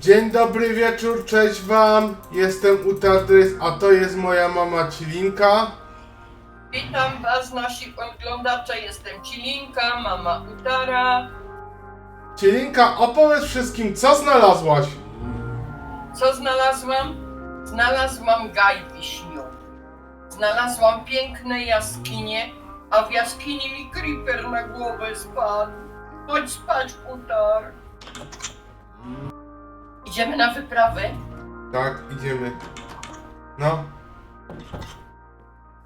Dzień dobry wieczór, cześć wam. Jestem Utardrys, a to jest moja mama Cilinka. Witam Was, nasi oglądacze. Jestem Cilinka, mama Utara. Cilinka, opowiedz wszystkim, co znalazłaś. Co znalazłam? Znalazłam gaj wiśniowy. Znalazłam piękne jaskinie, a w jaskini mi creeper na głowę spadł. Chodź spać, Utar. Idziemy na wyprawę? Tak, idziemy. No,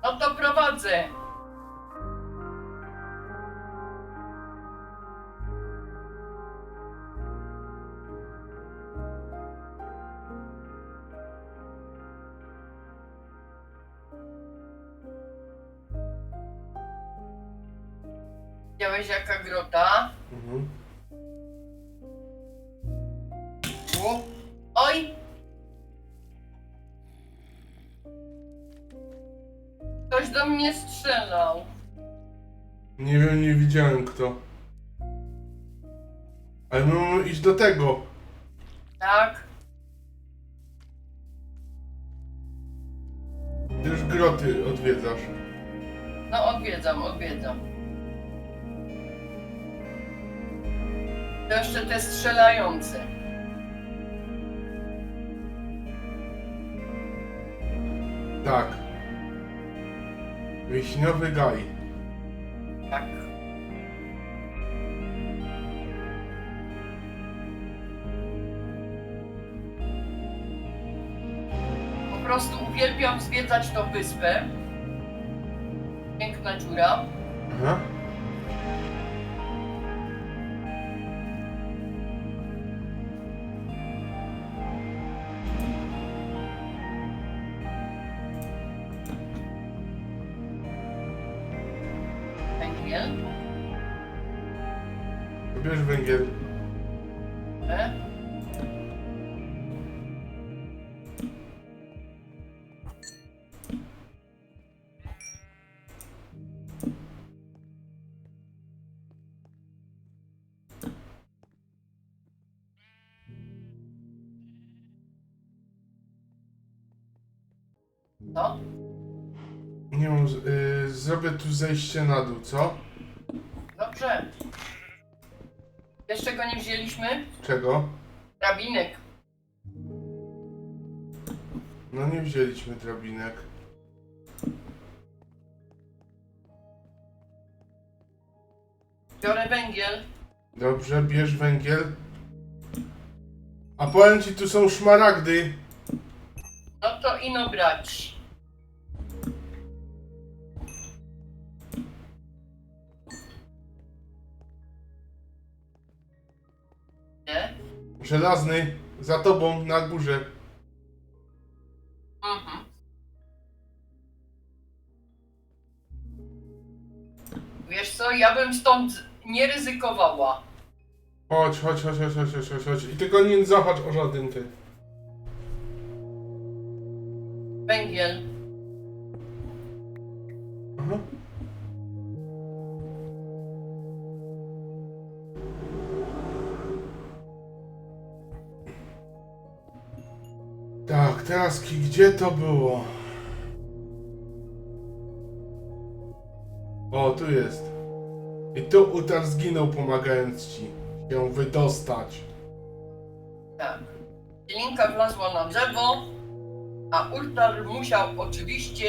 No to prowadzę. Widziałeś jaka grota? Oj! Ktoś do mnie strzelał. nie wiem, nie widziałem kto. Ale my mamy iść do tego. Tak? Ty już groty odwiedzasz. No odwiedzam, odwiedzam. To jeszcze te strzelające. Tak. Wiśniowy gaj. Tak. Po prostu uwielbiam zwiedzać tą wyspę. Piękna dziura. Aha. Zejście na dół, co? Dobrze. Jeszcze go nie wzięliśmy? Czego? Drabinek. No nie wzięliśmy drabinek. Biorę węgiel. Dobrze, bierz węgiel. A powiem ci, tu są szmaragdy. No to ino brać. Żelazny, za tobą, na górze. Mhm. Wiesz co, ja bym stąd nie ryzykowała. Chodź, chodź, chodź, chodź, chodź, chodź, chodź, chodź. I tylko nie zahacz o żaden ty. Węgiel. Aha. Tak, teraz ki- gdzie to było? O, tu jest. I tu Utar zginął pomagając ci się wydostać. Tak. Linka wlazła na drzewo, a Urtar musiał oczywiście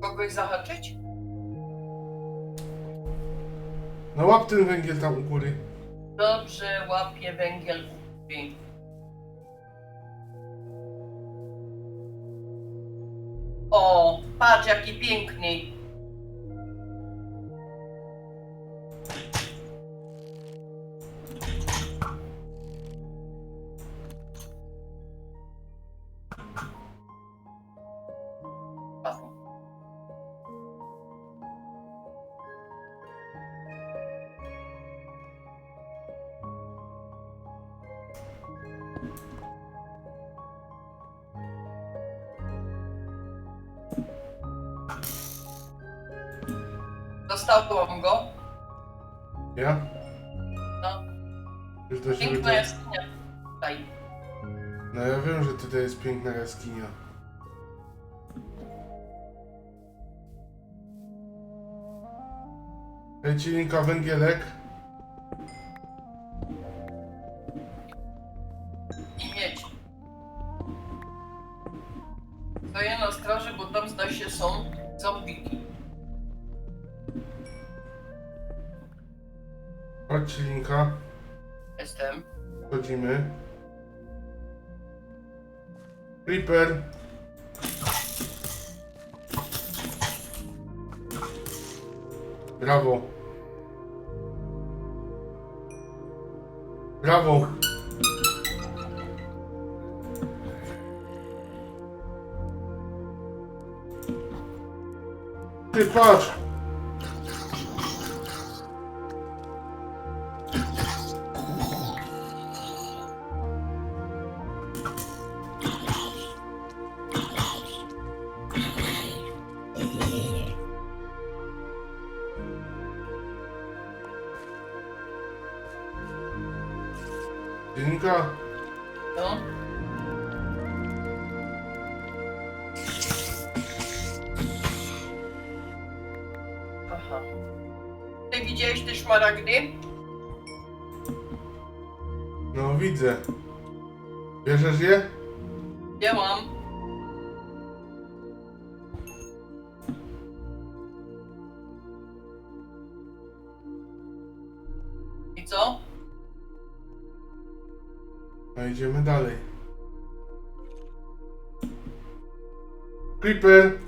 kogoś zahaczyć. No łap ten węgiel tam u góry. Dobrze łapie węgiel u góry. O, patrz jaki piękny. Cilinka, węgielek. I mieć. Stoję na straży, bo tam zdaje się są zombiki. Chodź, Cilinka. Jestem. Chodzimy. Creeper. Brawo. Brawo. Ty patrz. Cilinka. No. Aha. Ty widziałeś te szmaragdy? No widzę. Bierzesz je? Ja mam. Creeper!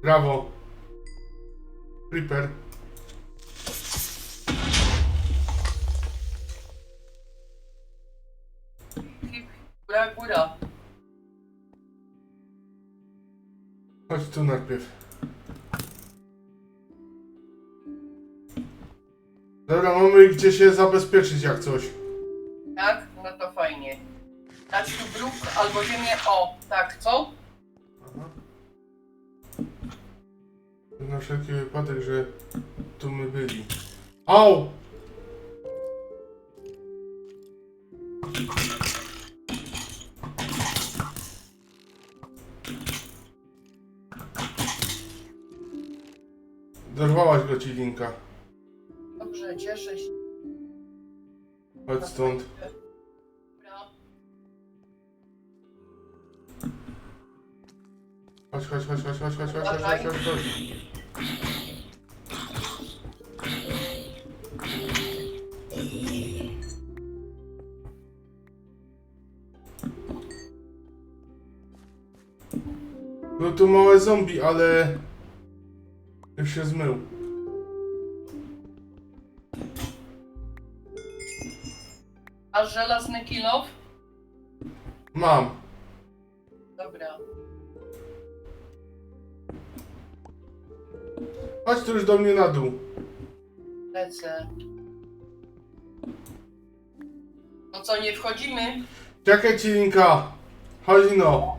Brawo! Creeper. Się zabezpieczyć jak coś. Tak? No to fajnie. Dać tu bruk albo ziemię. O, tak, co? Aha. Na wszelki wypadek, że tu my byli. Au! Dorwałaś go ci linka. Dobrze, cieszę się. Chodź stąd. Chodź, chodź, chodź, chodź, chodź, chodź, chodź, chodź, chodź, chodź, chodź. Był tu małe zombie, ale już się zmył. Masz żelazny kilof? Mam. Dobra. Chodź tu już do mnie na dół. Lecę. No co, nie wchodzimy? Czekaj ci linka. Chodź no.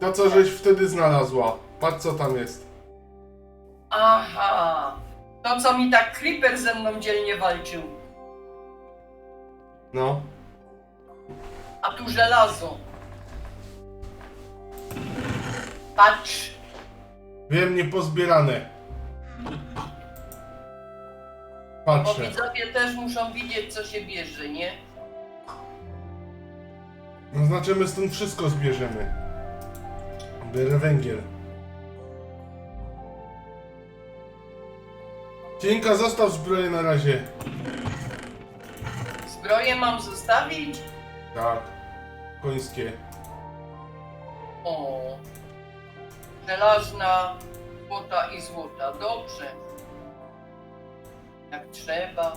To co żeś wtedy znalazła. Patrz co tam jest. Aha. To co mi tak Creeper ze mną dzielnie walczył. No. A tu żelazo. Patrz. Wiem, niepozbierane. Bo Patrzę. widzowie też muszą widzieć co się bierze, nie? No znaczy my stąd wszystko zbierzemy. Bierę węgiel. Cienka, zostaw zbroję na razie. Zbroję mam zostawić? Tak. Końskie. O. Żelazna, złota i złota. Dobrze. Jak trzeba.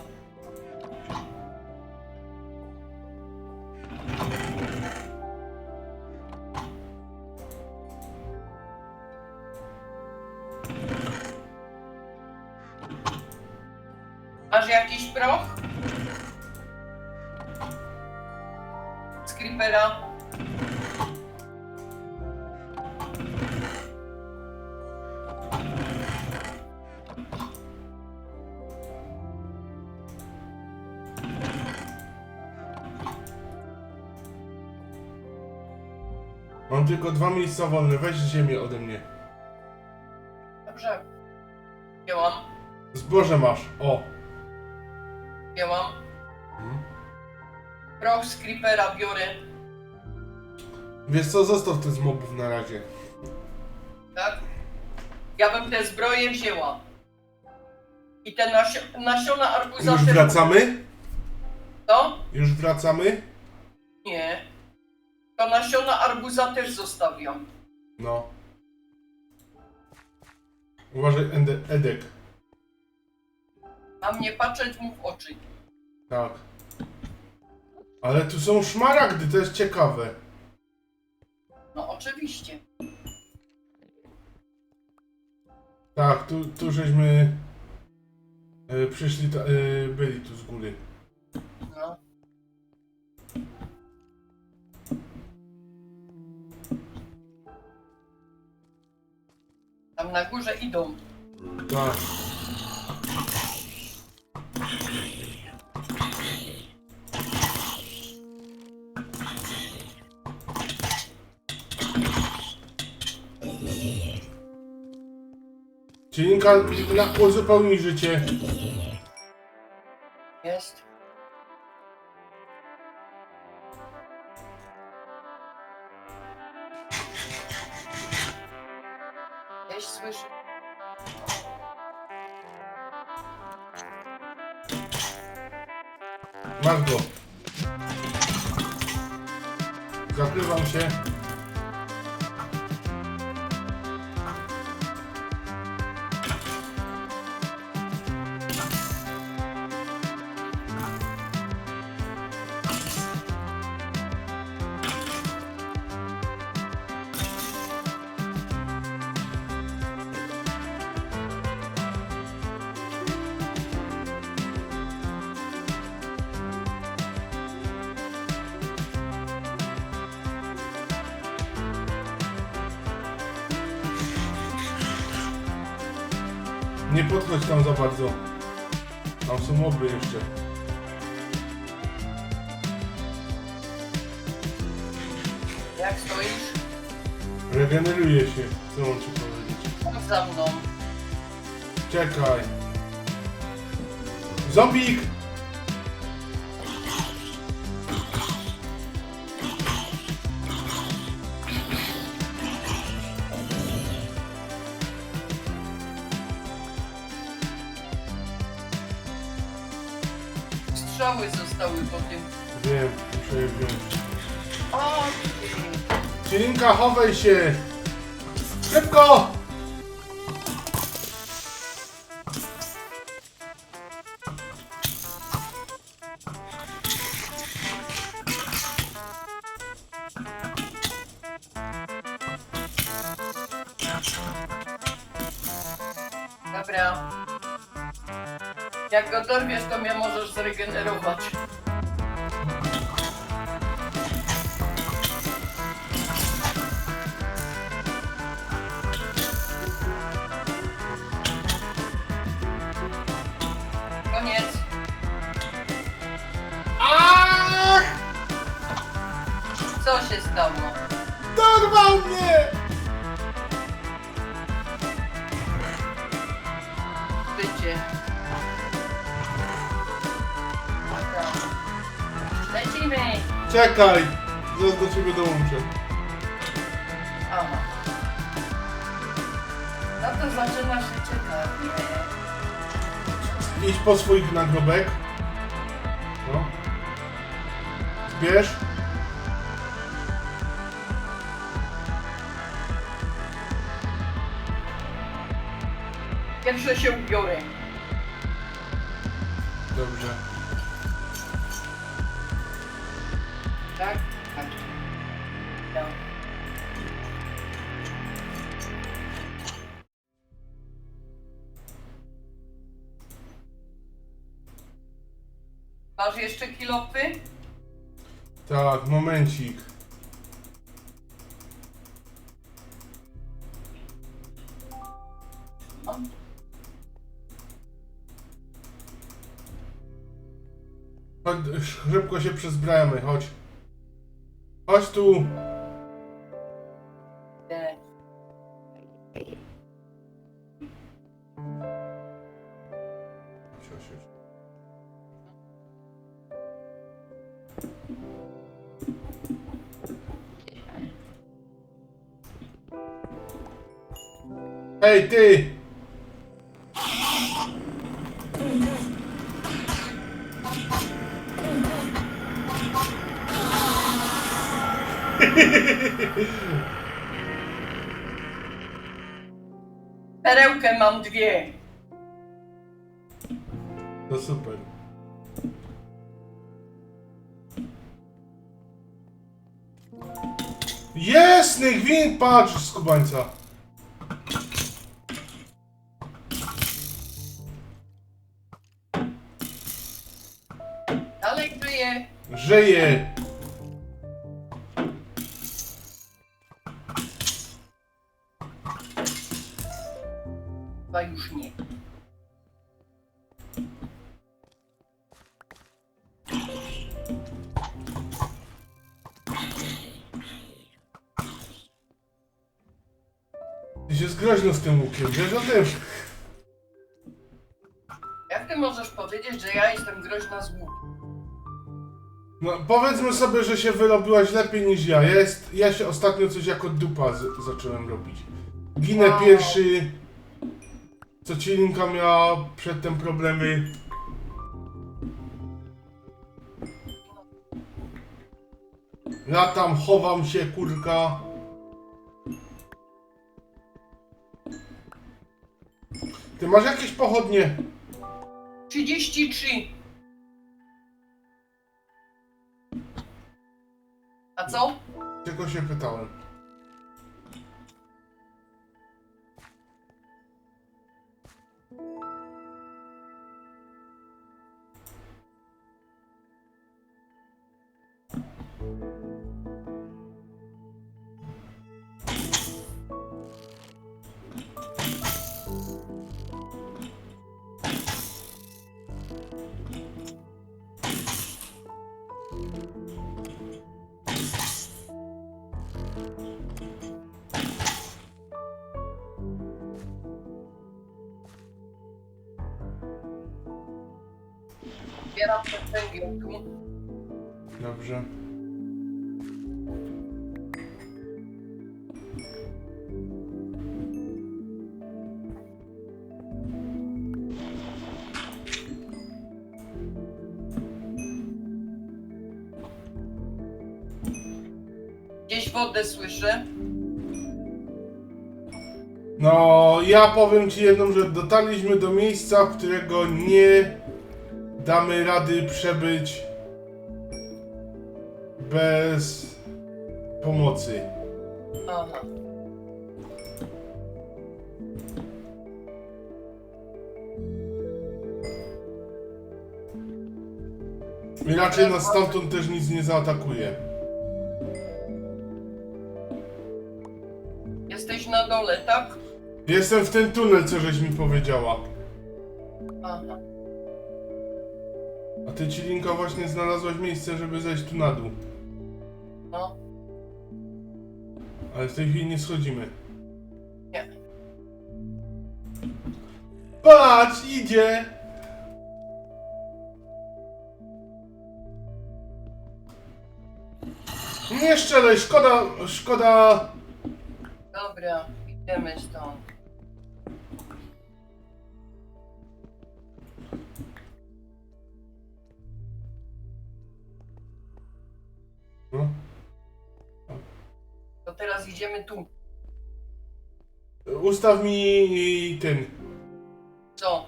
Masz jakiś proch? Creepera? Mam tylko dwa miejsca wolne, weź ziemię ode mnie. Dobrze. Wzięłam, Zboże masz, o. Z creepera biorę. Wiesz co, zostaw te z mobów na razie. Tak? Ja bym te zbroje wzięła. I te nasio- nasiona arbuza Już też- wracamy? To? Już wracamy? Nie. To nasiona arbuza też zostawiam. No. Uważaj, Ende, Edek. Na mnie patrzeć mu w oczy. Tak. Ale tu są szmaragdy, to jest ciekawe. No oczywiście. Tak, tu, tu żeśmy e, przyszli, ta, e, byli tu z góry. No. Tam na górze idą. Tak. Cielinka, na, uzupełnij życie. Jest. Gdzieś słyszę. Masz go. Zakrywam się. Podchodź tam za bardzo. Tam są moby jeszcze. Jak stoisz? Regeneruje się. Co mam ci powiedzieć? Chodź za mną. Czekaj. Zombik! Cielinka, chowaj się! Szybko! Dobra. Jak go dorwiesz, to mnie możesz zregenerować. Czekaj! Zaraz do ciebie dołączę. Aha. No to zaczyna się ciekawie. Idź po swój nagrobek. No. Zbierz. Pierwsze się ubiorę. Dobrze. Kilopy? Tak, momencik. Chodź, szybko się przezbrajamy, chodź. Chodź tu. Hej, ty! Perełkę mam dwie. To super. Jasny gwint, patrz, skubańca. Żyje. Chyba już nie. Ty się zgroźno z tym łukiem, wiesz No, powiedzmy sobie, że się wyrobiłaś lepiej niż ja. Ja, jest, ja się ostatnio coś jako dupa z, zacząłem robić. Ginę Wow. pierwszy. Co Cilinka miała przedtem problemy. Latam, chowam się, kurka. Ty masz jakieś pochodnie? 33. A co? Tylko się pytałem. Zbieram ten węgiel tu. Dobrze. Gdzieś wodę słyszę. No, ja powiem ci jedną, że dotarliśmy do miejsca, którego nie damy rady przebyć bez pomocy. Aha. I raczej nas stamtąd też nic nie zaatakuje. Jesteś na dole, tak? Jestem w ten tunel, co żeś mi powiedziała. Aha. Ty, Cilinka, właśnie znalazłaś miejsce, żeby zejść tu na dół. No. Ale w tej chwili nie schodzimy. Nie. Patrz, idzie! Nie szczelej, szkoda, szkoda... Dobra, idziemy stąd. Idziemy tu. Ustaw mi ten... Co?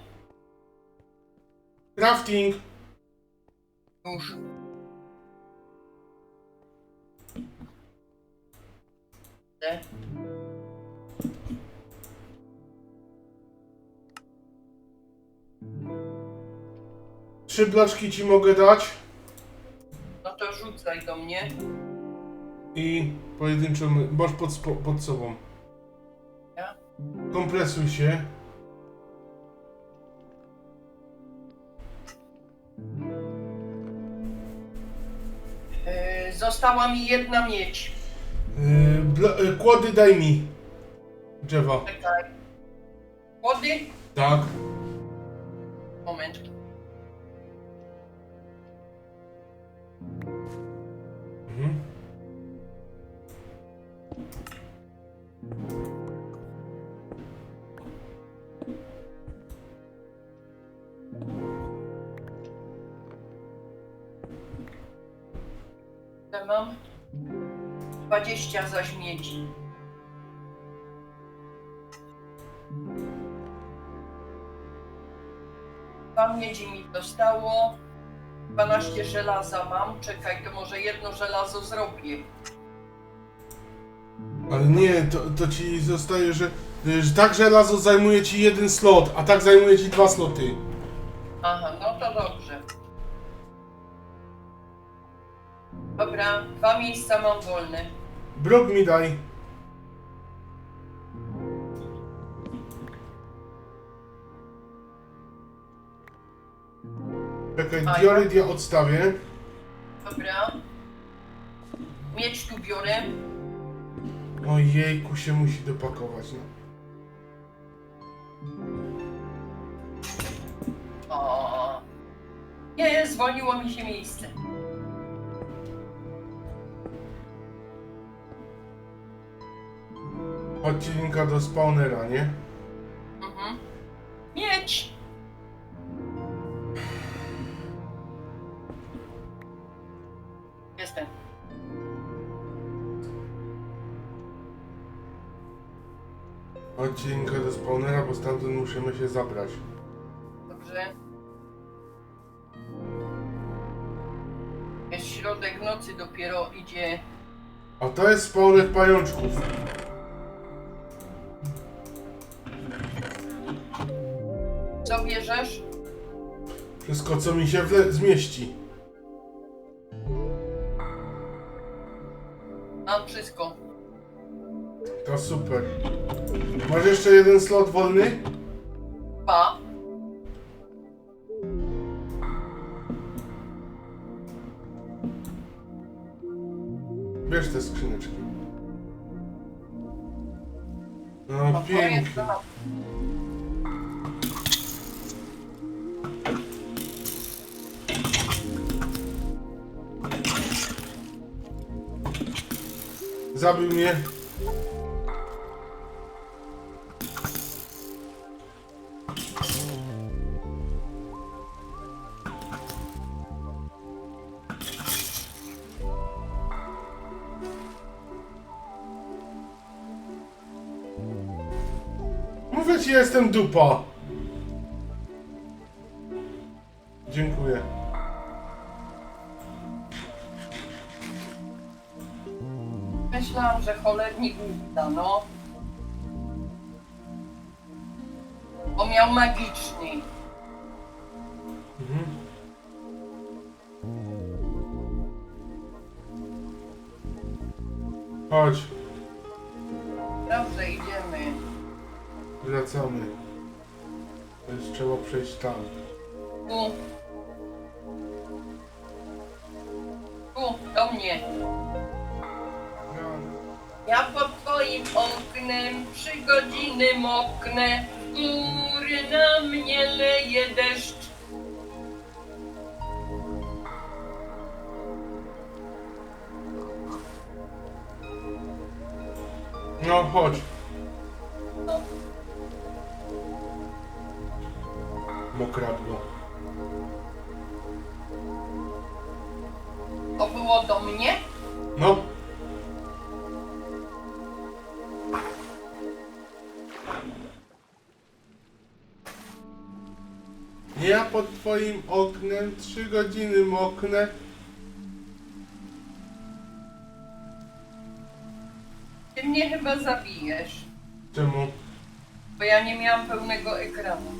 Crafting. Już. Te. Trzy bloczki ci mogę dać No to rzucaj do mnie. I pojedynczą masz pod, pod sobą. Ja? Kompresuj się. Yy, została mi jedna miedź. Yy, yy, kłody daj mi. Drzewa. Czekaj. Wody? Tak. 20 zaś miedzi. Dwa miedzi mi dostało. 12 żelaza mam. Czekaj, to może jedno żelazo zrobię. Ale nie, to, to ci zostaje, że, że tak żelazo zajmuje ci jeden slot, a tak zajmuje ci dwa sloty. Aha, no to dobrze. Dobra, dwa miejsca mam wolne. Bruk mi daj. Czekaj, A, dioryt ja odstawię. Dobra. Miedź tu biorę. Ojejku, się musi dopakować, no. O. Nie, zwolniło mi się miejsce. Chodźcie linka do spawnera, nie? Mhm. Miedź! Jestem. Chodźcie linka do spawnera, bo stamtąd musimy się zabrać. Dobrze. Jest środek nocy, dopiero idzie. A to jest spawner pajączków. Co bierzesz? Wszystko, co mi się wle- zmieści. Mam wszystko. To super. Masz jeszcze jeden slot wolny? Dwa. Bierz te skrzyneczki. No No, pięknie. dwa. Zabił mnie. Mówię ci, jestem dupa. Myślałam, że cholernik uda, no. Bo miał magiczny. Mhm. Chodź, Dobrze, idziemy. wracamy. Teraz trzeba przejść tam. Tu. Tu, do mnie. Ja pod twoim oknem trzy godziny moknę. Góry na mnie leje deszcz. No, chodź. Mokradło. To było do mnie? No. Twoim oknem trzy godziny moknę. Ty mnie chyba zabijesz. Czemu? Bo ja nie miałam pełnego ekranu.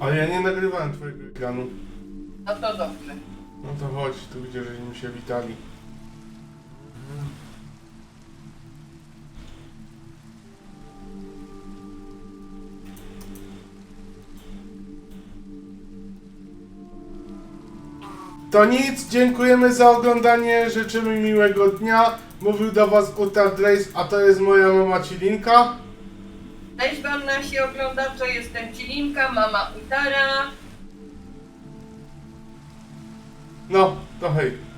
Ale ja nie nagrywałem twojego ekranu. No to dobrze. No to chodź, tu gdzie żeśmy się witali. To nic, dziękujemy za oglądanie, życzymy miłego dnia. Mówił do was Utar Drace, a to jest moja mama Cilinka. Cześć wam nasi oglądacze, jestem Cilinka, mama Utara. No, to hej.